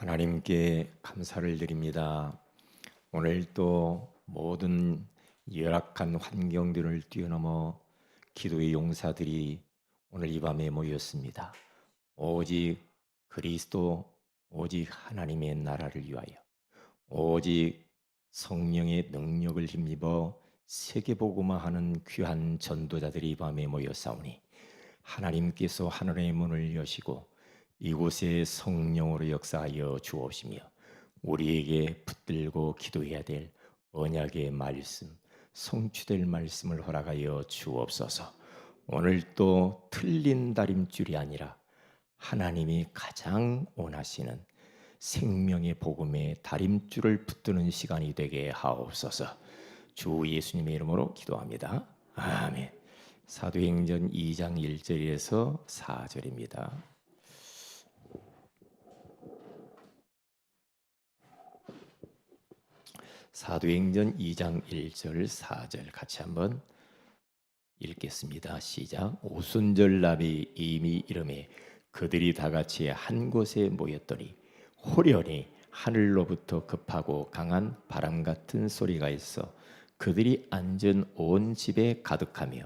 하나님께 감사를 드립니다. 오늘 또 모든 열악한 환경들을 뛰어넘어 기도의 용사들이 오늘 이 밤에 모였습니다. 오직 그리스도, 오직 하나님의 나라를 위하여, 오직 성령의 능력을 힘입어 세계복음화하는 귀한 전도자들이 이 밤에 모였사오니 하나님께서 하늘의 문을 여시고 이곳에 성령으로 역사하여 주옵시며 우리에게 붙들고 기도해야 될 언약의 말씀, 성취될 말씀을 허락하여 주옵소서. 오늘 또 틀린 다림줄이 아니라 하나님이 가장 원하시는 생명의 복음의 다림줄을 붙드는 시간이 되게 하옵소서. 주 예수님의 이름으로 기도합니다. 아멘. 사도행전 2장 1절에서 4절입니다. 사도행전 2장 1절 4절 같이 한번 읽겠습니다. 시작. 오순절 날이 이미 이름에 그들이 다 같이 한 곳에 모였더니 호련히 하늘로부터 급하고 강한 바람 같은 소리가 있어 그들이 앉은 온 집에 가득하며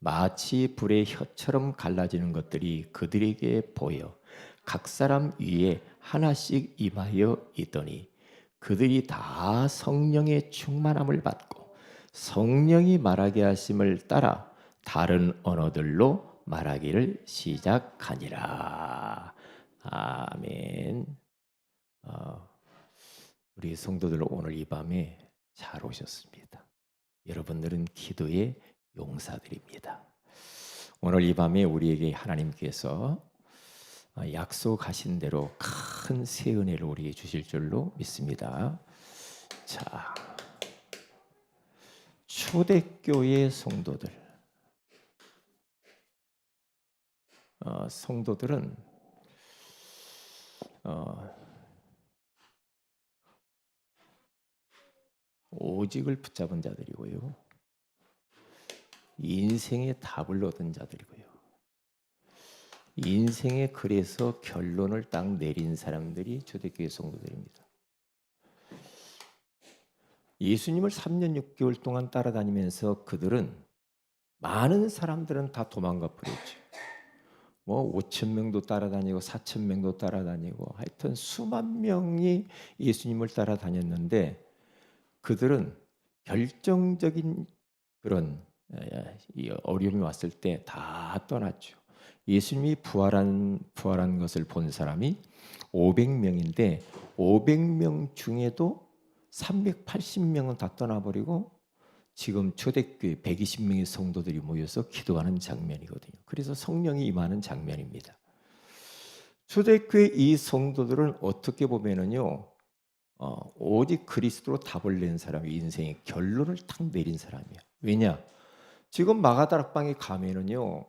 마치 불의 혀처럼 갈라지는 것들이 그들에게 보여 각 사람 위에 하나씩 임하여 있더니 그들이 다 성령의 충만함을 받고 성령이 말하게 하심을 따라 다른 언어들로 말하기를 시작하니라. 아멘. 어, 우리 성도들 오늘 이 밤에 잘 오셨습니다. 여러분들은 기도의 용사들입니다. 오늘 이 밤에 우리에게 하나님께서 어, 약속하신 대로 큰 새 은혜를 우리에게 주실 줄로 믿습니다. 자, 초대교회 성도들, 어, 성도들은 어, 오직을 붙잡은 자들이고요, 인생의 답을 얻은 자들이고요. 인생에 그래서 결론을 딱 내린 사람들이 초대교회 성도들입니다. 예수님을 3년 6개월 동안 따라다니면서 그들은 많은 사람들은 다 도망가 버렸죠. 뭐 5천 명도 따라다니고 4천 명도 따라다니고 하여튼 수만 명이 예수님을 따라다녔는데 그들은 결정적인 그런 어려움이 왔을 때 다 떠났죠. 예수님이 부활한 부활한 것을 본 사람이 500명인데 500명 중에도 380명은 다 떠나버리고 지금 초대교회 120명의 성도들이 모여서 기도하는 장면이거든요. 그래서 성령이 임하는 장면입니다. 초대교회 이 성도들은 어떻게 보면은요, 어, 오직 그리스도로 답을 낸 사람이 인생의 결론을 탁 내린 사람이야. 왜냐? 지금 마가다락방에 가면은요,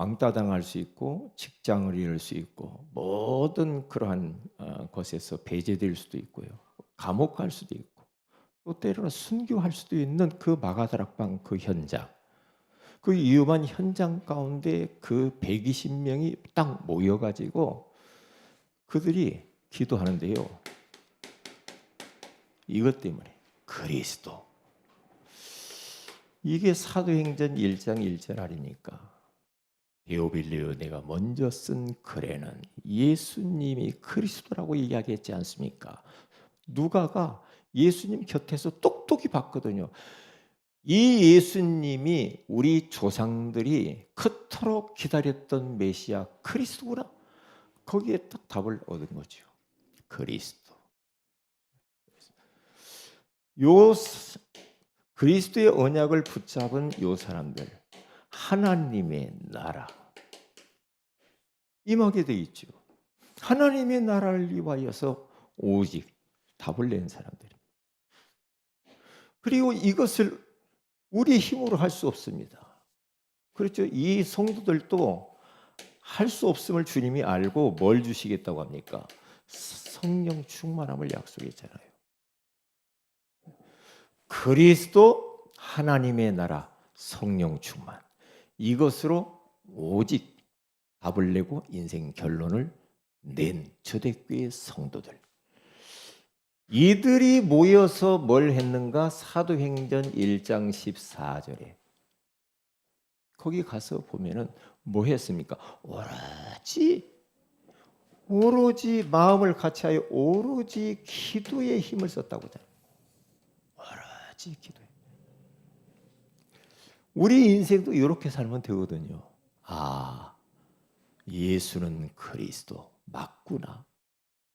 왕따 당할 수 있고 직장을 잃을 수 있고 모든 그러한 어, 것에서 배제될 수도 있고요. 감옥 갈 수도 있고 또 때로는 순교할 수도 있는 그 마가다락방 그 현장 그 위험한 현장 가운데 그 120명이 딱 모여가지고 그들이 기도하는데요. 이것 때문에 그리스도 이게 사도행전 1장 1절 아니니까 데오빌리오 내가 먼저 쓴 글에는 예수님이 그리스도라고 이야기했지 않습니까? 누가가 예수님 곁에서 똑똑히 봤거든요. 이 예수님이 우리 조상들이 그토록 기다렸던 메시아 그리스도구나. 거기에 딱 답을 얻은 거죠. 그리스도. 요 그리스도의 언약을 붙잡은 요 사람들 하나님의 나라 임하게 돼 있죠. 하나님의 나라를 위하여서 오직 답을 낸 사람들입니다. 그리고 이것을 우리 힘으로 할 수 없습니다. 그렇죠. 이 성도들도 할 수 없음을 주님이 알고 뭘 주시겠다고 합니까? 성령 충만함을 약속했잖아요. 그리스도 하나님의 나라 성령 충만. 이것으로 오직 답을 내고 인생 결론을 낸 초대교회 성도들 이들이 모여서 뭘 했는가? 사도행전 1장 14절에 거기 가서 보면은 뭐 했습니까? 오로지 오로지 마음을 같이하여 오로지 기도에 힘을 썼다고 잖아요. 오로지 기도에. 우리 인생도 이렇게 살면 되거든요. 아, 예수는 그리스도 맞구나.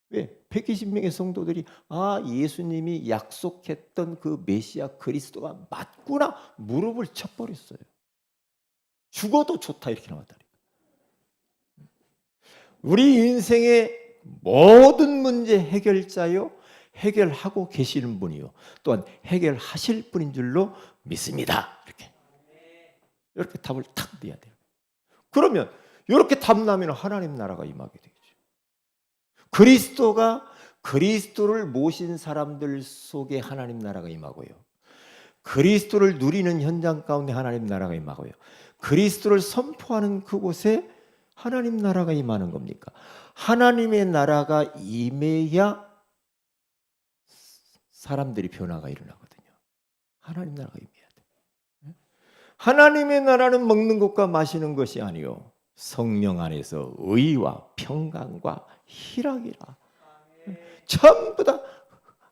왜? 120명의 성도들이 아, 예수님이 약속했던 그 메시아 그리스도가 맞구나 무릎을 쳐버렸어요. 죽어도 좋다 이렇게 나왔다니까. 우리 인생의 모든 문제 해결자요 해결하고 계시는 분이요 또한 해결하실 분인 줄로 믿습니다. 이렇게 이렇게 답을 탁 내야 돼요. 그러면 이렇게 답 나면 하나님 나라가 임하게 되죠. 그리스도가 그리스도를 모신 사람들 속에 하나님 나라가 임하고요. 그리스도를 누리는 현장 가운데 하나님 나라가 임하고요. 그리스도를 선포하는 그곳에 하나님 나라가 임하는 겁니까? 하나님의 나라가 임해야 사람들이 변화가 일어나거든요. 하나님 나라가 임해야 돼. 하나님의 나라는 먹는 것과 마시는 것이 아니요 성령 안에서 의와 평강과 희락이라. 전부 다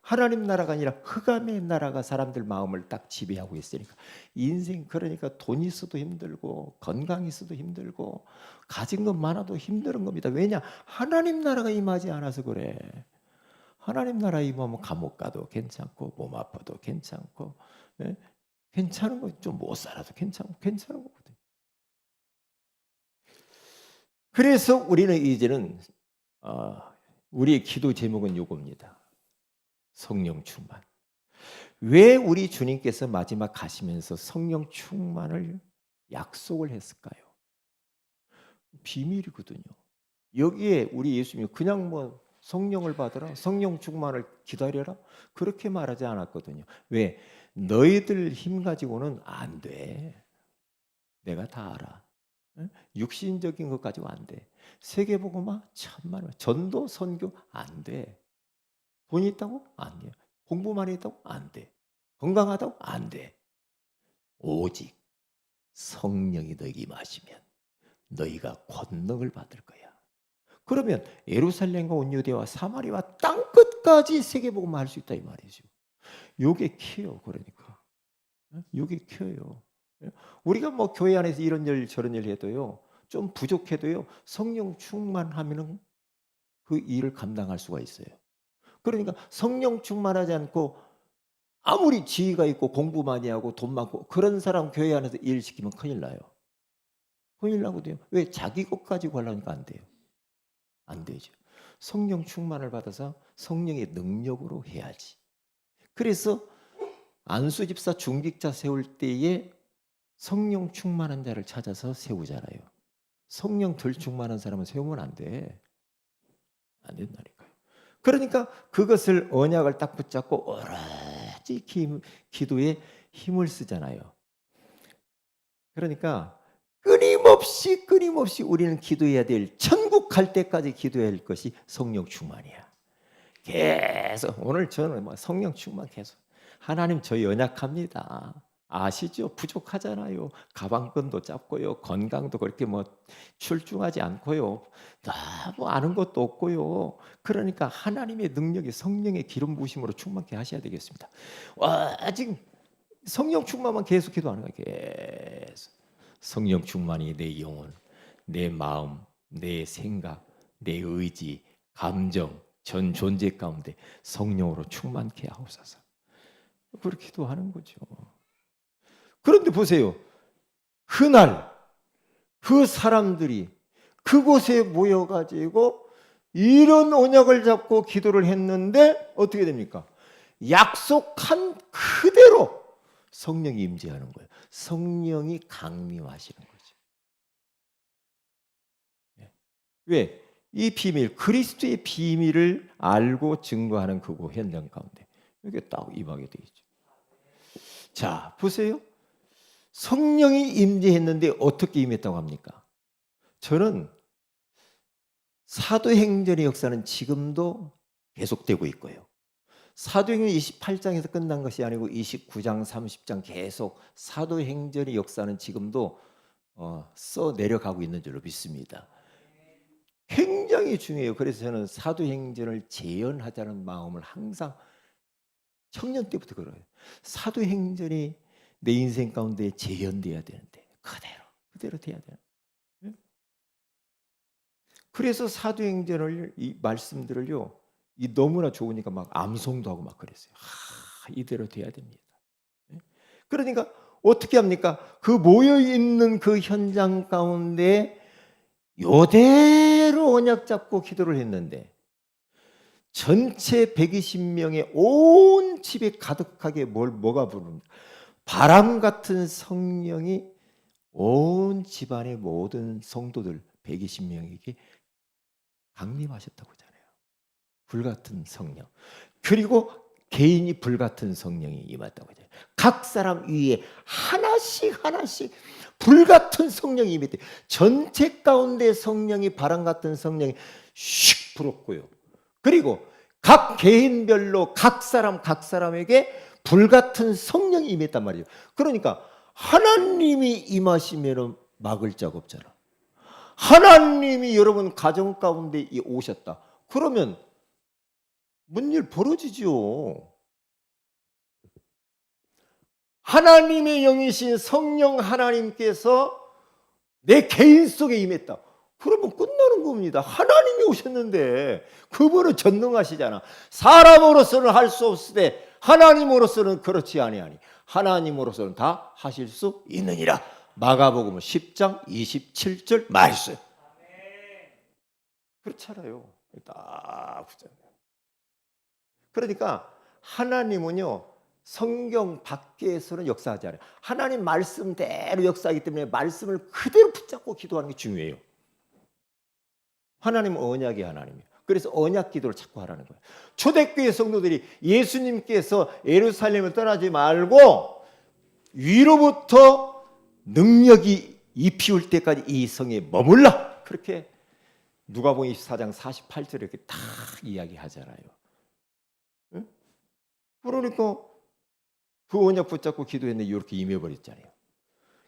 하나님 나라가 아니라 흑암의 나라가 사람들 마음을 딱 지배하고 있으니까 인생 그러니까 돈 있어도 힘들고 건강 있어도 힘들고 가진 것 많아도 힘든 겁니다. 왜냐 하나님 나라가 임하지 않아서 그래. 하나님 나라 임하면 감옥 가도 괜찮고 몸 아파도 괜찮고 예? 괜찮은 거 좀 못 살아도 괜찮고 괜찮은 거거든. 그래서 우리는 이제는 어, 우리의 기도 제목은 요겁니다. 성령 충만. 왜 우리 주님께서 마지막 가시면서 성령 충만을 약속을 했을까요? 비밀이거든요. 여기에 우리 예수님이 그냥 뭐 성령을 받으라, 성령 충만을 기다려라 그렇게 말하지 않았거든요. 왜 너희들 힘 가지고는 안 돼. 내가 다 알아. 육신적인 것 가지고 안 돼. 세계복음화 천만 원. 전도 선교 안 돼. 돈이 있다고? 안 돼. 공부 많이 했다고? 안 돼. 건강하다고? 안 돼. 오직 성령이 너에게 임하시면 너희가 권능을 받을 거야. 그러면 예루살렘과 온 유대와 사마리아 땅 끝까지 세계 복음화 할수 있다 이 말이죠. 요게 키요 그러니까. 요게 키요. 우리가 뭐 교회 안에서 이런 일 저런 일 해도요. 좀 부족해도요. 성령 충만하면은 그 일을 감당할 수가 있어요. 그러니까 성령 충만하지 않고 아무리 지위가 있고 공부 많이 하고 돈 많고 그런 사람 교회 안에서 일 시키면 큰일 나요. 큰일 나거든요. 왜 자기 것 가지고 하려니까 안 돼요. 안 되죠. 성령 충만을 받아서 성령의 능력으로 해야지. 그래서 안수 집사 중직자 세울 때에 성령 충만한 자를 찾아서 세우잖아요. 성령 덜 충만한 사람은 세우면 안 돼. 안 된다니까요. 그러니까 그것을 언약을 딱 붙잡고 오로지 기도에 힘을 쓰잖아요. 그러니까 끊임없이 끊임없이 우리는 기도해야 될 천국 갈 때까지 기도해야 할 것이 성령 충만이야. 계속 오늘 저는 뭐 성령 충만 계속 하나님 저 연약합니다. 아시죠? 부족하잖아요. 가방끈도 짧고요. 건강도 그렇게 뭐 출중하지 않고요. 너무 아는 것도 없고요. 그러니까 하나님의 능력이 성령의 기름 부심으로 충만케 하셔야 되겠습니다. 와, 지금 성령 충만만 계속 기도하는 거예요. 계속. 성령 충만이 내 영혼, 내 마음, 내 생각, 내 의지, 감정, 전 존재 가운데 성령으로 충만케 하옵소서. 그렇게 기도하는 거죠. 그런데 보세요. 그날 그 사람들이 그곳에 모여가지고 이런 언약을 잡고 기도를 했는데 어떻게 됩니까? 약속한 그대로 성령이 임재하는 거예요. 성령이 강림하시는 거죠. 예. 왜? 이 비밀, 그리스도의 비밀을 알고 증거하는 그곳 현장 가운데 이게 딱 임하게 되죠. 자, 보세요. 성령이 임재했는데 어떻게 임했다고 합니까? 저는 사도행전의 역사는 지금도 계속되고 있고요. 사도행전 28장에서 끝난 것이 아니고 29장, 30장 계속 사도행전의 역사는 지금도 어, 써 내려가고 있는 줄로 믿습니다. 굉장히 중요해요. 그래서 저는 사도행전을 재현하자는 마음을 항상 청년 때부터 그래요. 사도행전이 내 인생 가운데 재현돼야 되는데 그대로 그대로 돼야 돼요. 예? 그래서 사도행전을 이 말씀들을요. 이 너무나 좋으니까 막 암송도 하고 막 그랬어요. 하, 이대로 돼야 됩니다. 예? 그러니까 어떻게 합니까? 그 모여 있는 그 현장 가운데 요대로 언약 잡고 기도를 했는데 전체 120명의 온 집에 가득하게 뭘 뭐가 부릅니다. 바람 같은 성령이 온 집안의 모든 성도들 120명에게 강림하셨다고 하잖아요. 불같은 성령. 그리고 개인이 불같은 성령이 임했다고 하잖아요. 각 사람 위에 하나씩 하나씩 불같은 성령이 임했대. 전체 가운데 성령이 바람 같은 성령이 슉 불었고요. 그리고 각 개인별로 각 사람 각 사람에게 불같은 성령이 임했단 말이에요. 그러니까 하나님이 임하시면 막을 자가 없잖아. 하나님이 여러분 가정 가운데 오셨다. 그러면 뭔일 벌어지죠. 하나님의 영이신 성령 하나님께서 내 개인 속에 임했다. 그러면 끝나는 겁니다. 하나님이 오셨는데 그분은 전능하시잖아. 사람으로서는 할 수 없을 때 하나님으로서는 그렇지 아니하니 하나님으로서는 다 하실 수 있느니라. 마가복음 10장 27절 말씀. 그렇잖아요. 딱 붙잖아요. 그러니까 하나님은요 성경 밖에서는 역사하지 않아요. 하나님 말씀대로 역사하기 때문에 말씀을 그대로 붙잡고 기도하는 게 중요해요. 하나님은 언약의 하나님이에요. 그래서 언약 기도를 자꾸 하라는 거예요. 초대교회 성도들이 예수님께서 예루살렘을 떠나지 말고 위로부터 능력이 입히울 때까지 이 성에 머물라. 그렇게 누가복음 24장 48절에 이렇게 딱 이야기하잖아요. 응? 그러니까 그 언약 붙잡고 기도했는데 이렇게 임해버렸잖아요.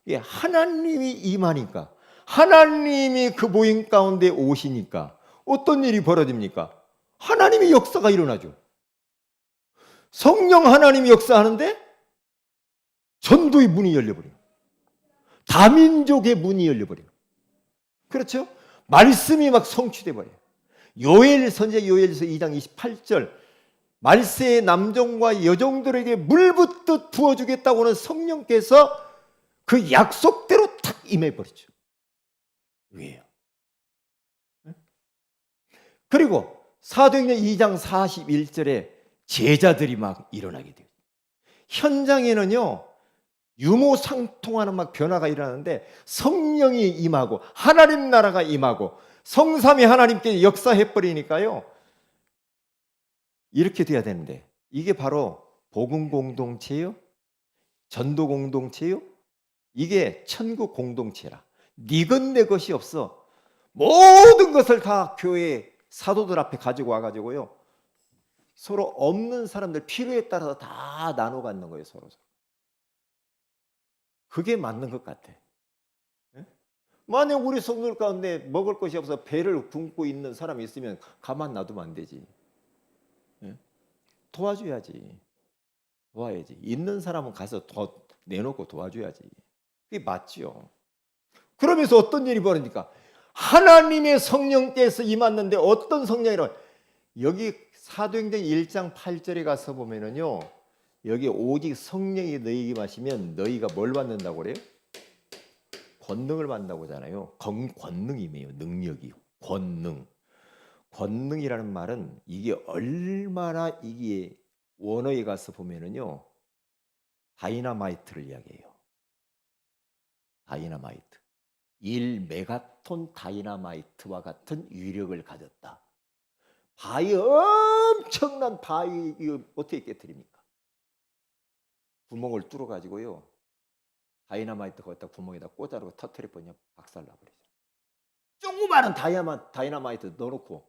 예, 하나님이 임하니까 하나님이 그 모임 가운데 오시니까 어떤 일이 벌어집니까? 하나님의 역사가 일어나죠. 성령 하나님이 역사하는데 전도의 문이 열려버려요. 다민족의 문이 열려버려요. 그렇죠? 말씀이 막 성취돼 버려요. 요엘 선제 요엘서 2장 28절 말세의 남종과 여종들에게 물 붓듯 부어주겠다고 하는 성령께서 그 약속대로 탁 임해버리죠. 왜요? 그리고 사도행전 2장 41절에 제자들이 막 일어나게 돼요. 현장에는요, 유모상통하는 막 변화가 일어나는데 성령이 임하고 하나님 나라가 임하고 성삼위 하나님께 역사해 버리니까요. 이렇게 돼야 되는데 이게 바로 복음 공동체요, 전도 공동체요. 이게 천국 공동체라. 니건 내 것이 없어. 모든 것을 다 교회 사도들 앞에 가지고 와가지고요. 서로 없는 사람들 필요에 따라서 다 나눠 갖는 거예요, 서로. 그게 맞는 것 같아. 예? 만약 우리 성도들 가운데 먹을 것이 없어 배를 굶고 있는 사람이 있으면 가만 놔두면 안 되지. 예? 도와줘야지. 도와야지. 있는 사람은 가서 더 내놓고 도와줘야지. 그게 맞지요. 그러면서 어떤 일이 벌어집니까? 하나님의 성령께서 임했는데 어떤 성령이라 여기 사도행전 1장 8절에 가서 보면은요. 여기 오직 성령이 너희에게 마시면 너희가 뭘 받는다고 그래요? 권능을 받는다고 하잖아요. 권, 권능이에요. 능력이. 권능. 권능이라는 말은 이게 얼마나 이게 원어에 가서 보면은요. 다이나마이트를 이야기해요. 다이나마이트. 1메가톤 다이나마이트와 같은 위력을 가졌다. 바위 엄청난 바위 이거 어떻게 깨뜨립니까? 구멍을 뚫어 가지고요. 다이나마이트 거기다 구멍에다 꽂아놓고 터트려 버리면 박살 나 버리죠. 조그마한 다이아마, 다이나마이트 넣어놓고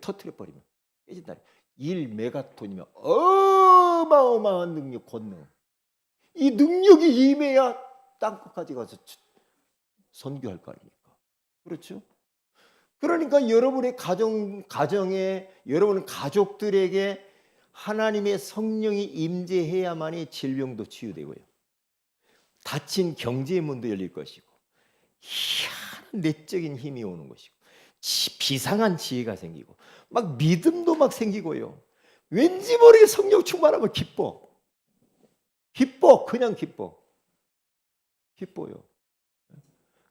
터트려 버리면 깨진다. 1메가톤이면 어마어마한 능력 권능. 이 능력이 임해야 땅끝까지 가서 선교할 거 아닙니까? 그렇죠? 그러니까 여러분의 가정 가정에 여러분 가족들에게 하나님의 성령이 임재해야만이 질병도 치유되고요. 닫힌 경제의 문도 열릴 것이고 희한한 내적인 힘이 오는 것이고 지- 비상한 지혜가 생기고 막 믿음도 막 생기고요. 왠지 모르게 성령 충만하면 기뻐. 기뻐. 그냥 기뻐. 기뻐요.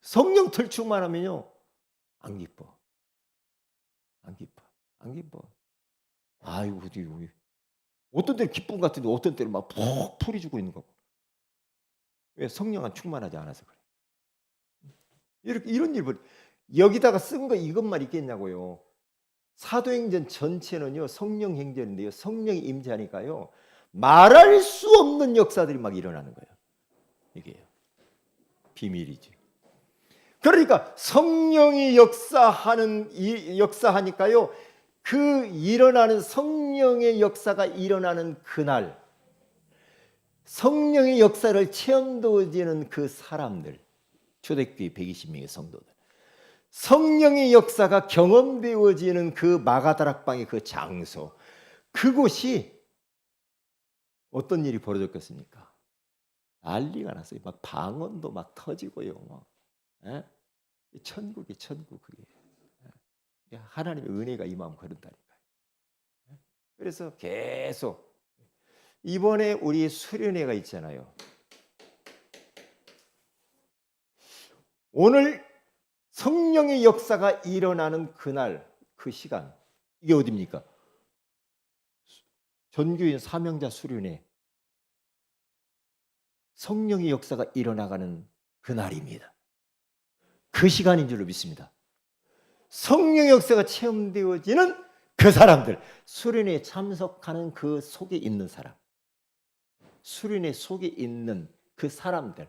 성령 털 충만 하면요. 안 기뻐. 안 기뻐. 안 기뻐. 아이고, 어디, 우리. 어떤 때는 기쁨 같은데 어떤 때는 막 푹 풀이 주고 있는 거고. 왜 성령은 충만하지 않아서 그래. 이렇게 이런 일을 여기다가 쓴 거 이것만 있겠냐고요. 사도행전 전체는요 성령 행전인데요 성령이 임재하니까요 말할 수 없는 역사들이 막 일어나는 거예요. 이게요 비밀이지. 그러니까 성령이 역사하는 이 역사하니까요 그 일어나는 성령의 역사가 일어나는 그날 성령의 역사를 체험되어지는 그 사람들 초대교회 120명의 성도들 성령의 역사가 경험되어지는 그 마가다락방의 그 장소 그곳이 어떤 일이 벌어졌겠습니까? 난리가 났어요. 막 방언도 막 터지고요. 막 예? 천국이 천국 그게 예. 하나님의 은혜가 임하면 그런다니까요. 예? 그래서 계속 이번에 우리 수련회가 있잖아요. 오늘 성령의 역사가 일어나는 그날 그 시간 이게 어디입니까? 전교인 사명자 수련회 성령의 역사가 일어나가는 그날입니다. 그 시간인 줄로 믿습니다. 성령의 역사가 체험되어지는 그 사람들 수련회에 참석하는 그 속에 있는 사람 수련회 속에 있는 그 사람들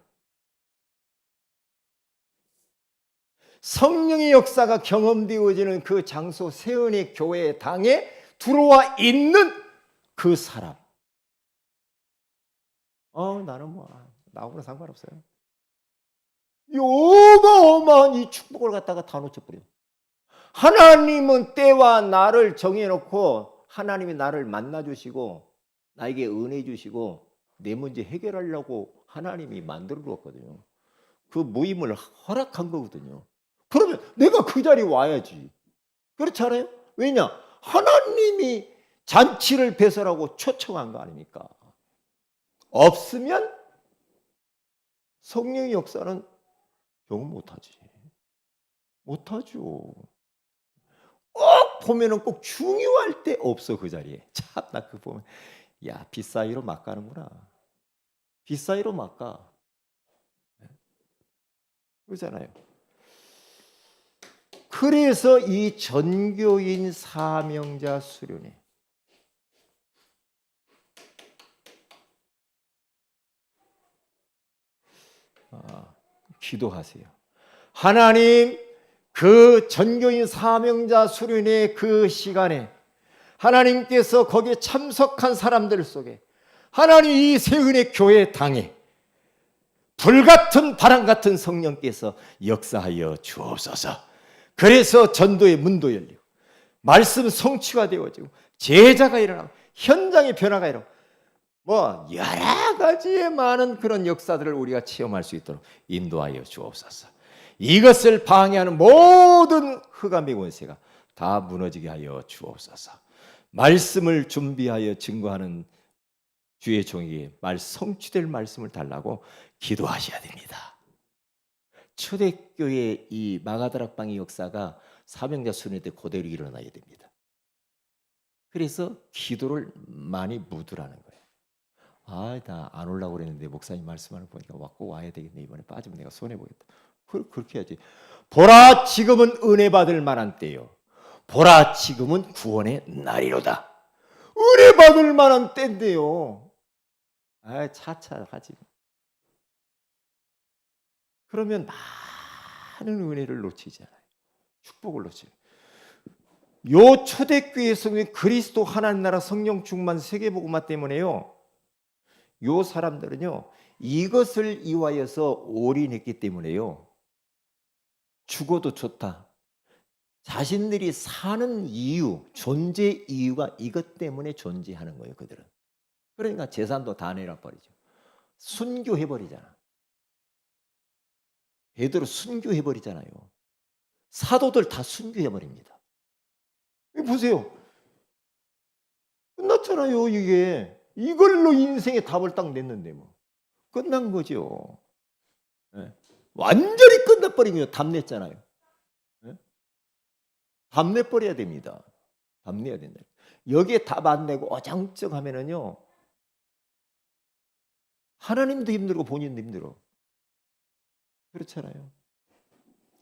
성령의 역사가 경험되어지는 그 장소 세은의 교회 당에 들어와 있는 그 사람. 어 나는 뭐 나하고는 상관없어요. 이 어마어마한 이 축복을 갖다가 다 놓쳐버려. 하나님은 때와 나를 정해놓고 하나님이 나를 만나주시고 나에게 은혜 주시고 내 문제 해결하려고 하나님이 만들어 놓았거든요. 그 모임을 허락한 거거든요. 그러면 내가 그 자리에 와야지. 그렇지 않아요? 왜냐? 하나님이 잔치를 배설하고 초청한 거 아닙니까? 없으면 성령의 역사는 경험 못하지. 못하죠. 꼭 보면은 꼭 중요할 때 없어 그 자리에. 참 나 그 보면 야 빗사이로 막 가는구나. 빗사이로 막 가. 그러잖아요. 그래서 이 전교인 사명자 수련회 아, 기도하세요. 하나님 그 전교인 사명자 수련회 그 시간에 하나님께서 거기에 참석한 사람들 속에 하나님 이 세은의 교회 당에 불같은 바람 같은 성령께서 역사하여 주옵소서. 그래서 전도의 문도 열리고 말씀 성취가 되어지고 제자가 일어나고 현장의 변화가 일어나고 뭐 여러 가지의 많은 그런 역사들을 우리가 체험할 수 있도록 인도하여 주옵소서. 이것을 방해하는 모든 흑암의 권세가 다 무너지게 하여 주옵소서. 말씀을 준비하여 증거하는 주의 종에게 말 성취될 말씀을 달라고 기도하셔야 됩니다. 초대교회 이 마가다락방의 역사가 사명자 순회 때 그대로 일어나야 됩니다. 그래서 기도를 많이 묻으라는 거예요. 아, 나 안 올라고 그랬는데 목사님 말씀하는 거 보니까 왔고 와야 되겠네. 이번에 빠지면 내가 손해 보겠다. 그 그렇게 해야지. 보라 지금은 은혜 받을 만한 때요. 보라 지금은 구원의 날이로다. 은혜 받을 만한 때인데요. 아, 차차 하지. 그러면 많은 은혜를 놓치잖아요. 축복을 놓지. 요 초대교회 성령 그리스도 하나님 나라 성령 충만 세계복음화 때문에요. 요 사람들은요 이것을 이화여서 올인했기 때문에요. 죽어도 좋다. 자신들이 사는 이유, 존재 이유가 이것 때문에 존재하는 거예요, 그들은. 그러니까 재산도 다 내라 버리죠. 순교해 버리잖아. 베드로 순교해 버리잖아요. 사도들 다 순교해 버립니다. 보세요. 끝났잖아요, 이게. 이걸로 인생의 답을 딱 냈는데 뭐. 끝난 거죠. 예. 완전히 끝나버리고요. 답 냈잖아요. 예? 답 내버려야 됩니다. 답 내야 된다. 여기에 답 안 내고 어장쩡 하면은요. 하나님도 힘들고 본인도 힘들어. 그렇잖아요.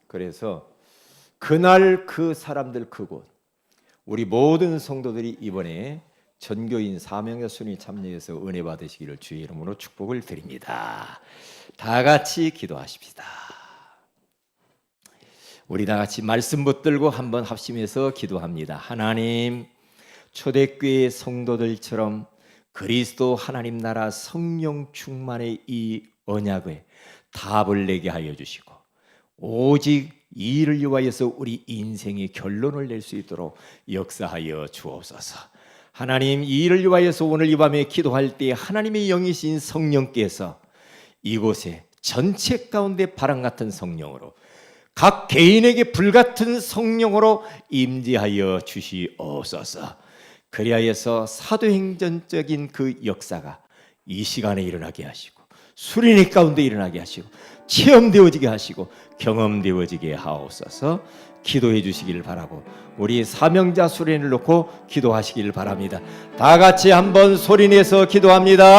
그래서 그날 그 사람들 그곳 우리 모든 성도들이 이번에 전교인 사명자 순위 참여해서 은혜 받으시기를 주의 이름으로 축복을 드립니다. 다 같이 기도하십시다. 우리 다 같이 말씀 붙들고 한번 합심해서 기도합니다. 하나님 초대교회 성도들처럼 그리스도 하나님 나라 성령 충만의 이 언약에 답을 내게 하여 주시고 오직 이 일을 위하여서 우리 인생의 결론을 낼 수 있도록 역사하여 주옵소서. 하나님 이 일을 위하여서 오늘 이 밤에 기도할 때 하나님의 영이신 성령께서 이곳에 전체 가운데 바람 같은 성령으로 각 개인에게 불같은 성령으로 임재하여 주시옵소서. 그리하여서 사도행전적인 그 역사가 이 시간에 일어나게 하시고 수련회 가운데 일어나게 하시고 체험되어지게 하시고 경험되어지게 하옵소서 기도해 주시기를 바라고 우리 사명자 수련을 놓고 기도하시기를 바랍니다. 다 같이 한번 소리내서 기도합니다.